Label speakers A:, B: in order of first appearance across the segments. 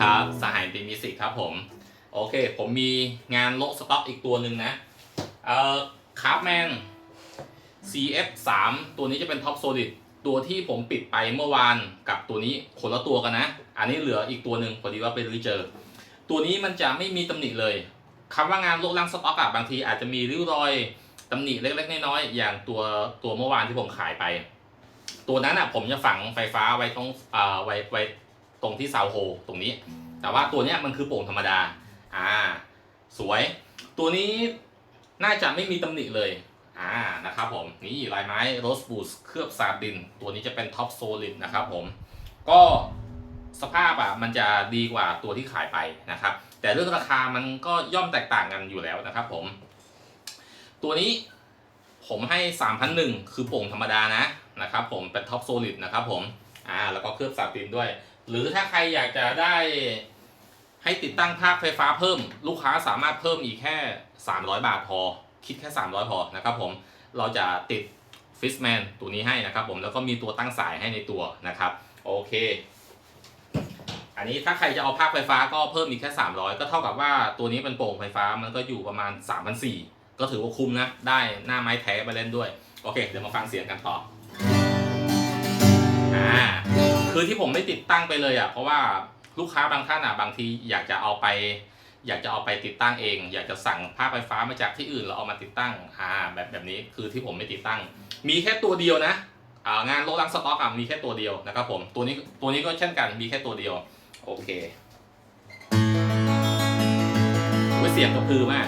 A: ครับ สหายตีมิสิกครับผม โอเค ผมมีงานโลสต็อกอีกตัวหนึ่งนะ เอ่อคาร์แมน CF3 ตัวนี้จะเป็นท็อปโซลิดตัวที่ผมปิดไปเมื่อวานกับตัวนี้คนละตัวกันนะ อันนี้เหลืออีกตัวหนึ่งพอดีว่าไปรื้อเจอตัวนี้มันจะไม่มีตำหนิเลยคำว่างานโละล่างสต็อกอะบางทีอาจจะมีริ้วรอยตำหนิเล็กๆน้อยๆอย่างตัวตัวเมื่อวานที่ผมขายไป ตัวนั้นอะผมจะฝังไฟฟ้าไว้ตรงอ่าไว้ไว้ ตรงที่เสาโฮตรงนี้ แต่ว่าตัวเนี้ยมันคือโป่งธรรมดา อ่า สวย ตัวนี้น่าจะไม่มีตำหนิเลย อ่า นะครับผม นี่ลายไม้โรสบูสเคลือบซาดิน ตัวนี้จะเป็นท็อปโซลิดนะครับผม ก็สภาพอะมันจะดีกว่าตัวที่ขายไปนะครับ แต่เรื่องราคามันก็ย่อมแตกต่างกันอยู่แล้วนะครับผม ตัวนี้ผมให้ 3,001 คือโป่งธรรมดานะนะครับผมเป็นท็อปโซลิดนะครับผม อ่า แล้วก็เคลือบซาตินด้วย หรือถ้าใครอยากจะได้ให้ติดตั้งภาคไฟฟ้าเพิ่ม ลูกค้าสามารถเพิ่มอีกแค่ 300 บาทพอ คิดแค่ 300 พอนะครับผมเราจะติดฟิสแมนตัวนี้ให้นะครับผมแล้วก็มีตัวตั้งสายให้ในตัวนะครับโอเค อันนี้ถ้าใครจะเอาภาคไฟฟ้าก็เพิ่มอีกแค่ 300 ก็เท่ากับว่าตัวนี้เป็นโป่งไฟฟ้ามันก็อยู่ประมาณ 3,400 ก็ถือว่าคุ้มนะ ได้หน้าไม้แท้ไปเล่นด้วย โอเค เดี๋ยวมาฟังเสียงกันต่ออ่า คือที่ผมไม่ติดตั้งไปเลยอะเพราะว่าลูกค้าบางท่านอะบางทีอยากจะเอาไป อยากจะเอาไปติดตั้งเอง อยากจะสั่งภาคไฟฟ้ามาจากที่อื่นแล้วเอามาติดตั้งอ่าแบบแบบนี้คือที่ผมไม่ติดตั้ง มีแค่ตัวเดียวนะอ่างานโลลังสต็อกอะมีแค่ตัวเดียวนะครับผมตัวนี้ตัวนี้ก็เช่นกันมีแค่ตัวเดียวโอเคเสียงกระพือมาก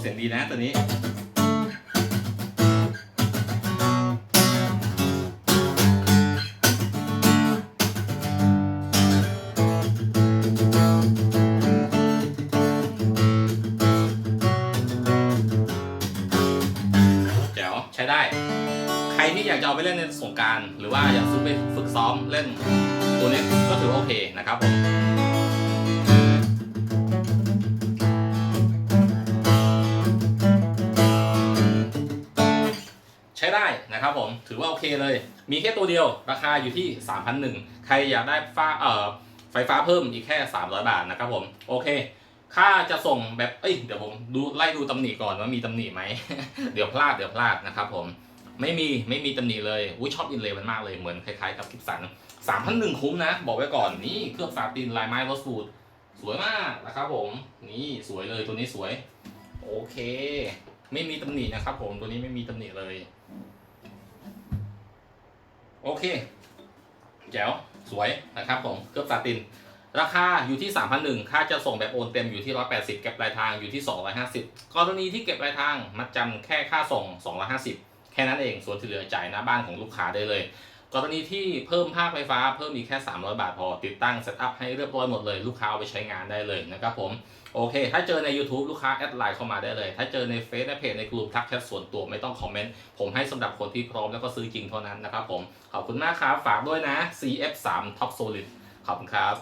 A: เสียงดีนะตัวนี้แจ๋วใช้ได้ ใครที่อยากจะเอาไปเล่นในสงการ หรือว่าอยากซื้อไปฝึกซ้อมเล่นตัวนี้ก็ถือว่าโอเคนะครับผม นะครับผมถือว่าโอเคเลย มีแค่ตัวเดียวราคาอยู่ที่ 3,001 ใครอยากได้ฟ้าเอ่อไฟฟ้าเพิ่มอีกแค่ 300 บาทนะครับผมโอเค ค่าจะส่งแบบเอ้ยเดี๋ยวผมดูไล่ดูตำหนิก่อนว่ามีตำหนิไหม เดี๋ยวพลาดเดี๋ยวพลาดนะครับผมไม่มีไม่มีตำหนิเลยอุ้ยชอบอินเลย์มันมากเลยเหมือนคล้ายๆกับกิฟสัน3,001คุ้มนะ บอกไว้ก่อนนี่เคลือบซาตินลายไม้รสฟูดสวยมากนะครับผมนี่สวยเลยตัวนี้สวย โอเค ไม่มีตำหนินะครับผมตัวนี้ไม่มีตำหนิเลย โอเค แจ๋ว สวยนะครับผมเคลือบซาติน ราคาอยู่ที่ 3,001ค่าจะส่งแบบโอนเต็มอยู่ที่ 180 เก็บปลายทางอยู่ที่ 250 กรณีที่เก็บปลายทางมัดจำแค่ค่าส่ง 250 แค่นั้นเอง ส่วนที่เหลือจ่ายหน้าบ้านของลูกค้าได้เลย กรณีที่เพิ่มภาคไฟฟ้าเพิ่มอีกแค่ 300 บาทพอติดตั้งเซตอัพให้เรียบร้อยหมดเลย ลูกค้าเอาไปใช้งานได้เลยนะครับผม โอเค ถ้าเจอใน YouTube ลูกค้าแอดไลน์เข้ามาได้เลย ถ้าเจอในเฟซในเพจในกลุ่มทักแชทส่วนตัวไม่ต้องคอมเมนต์ ผมให้สำหรับคนที่พร้อมแล้วก็ซื้อจริงเท่านั้นนะครับผม ขอบคุณมากครับ ฝากด้วยนะ CF3 Top Solid ขอบคุณครับ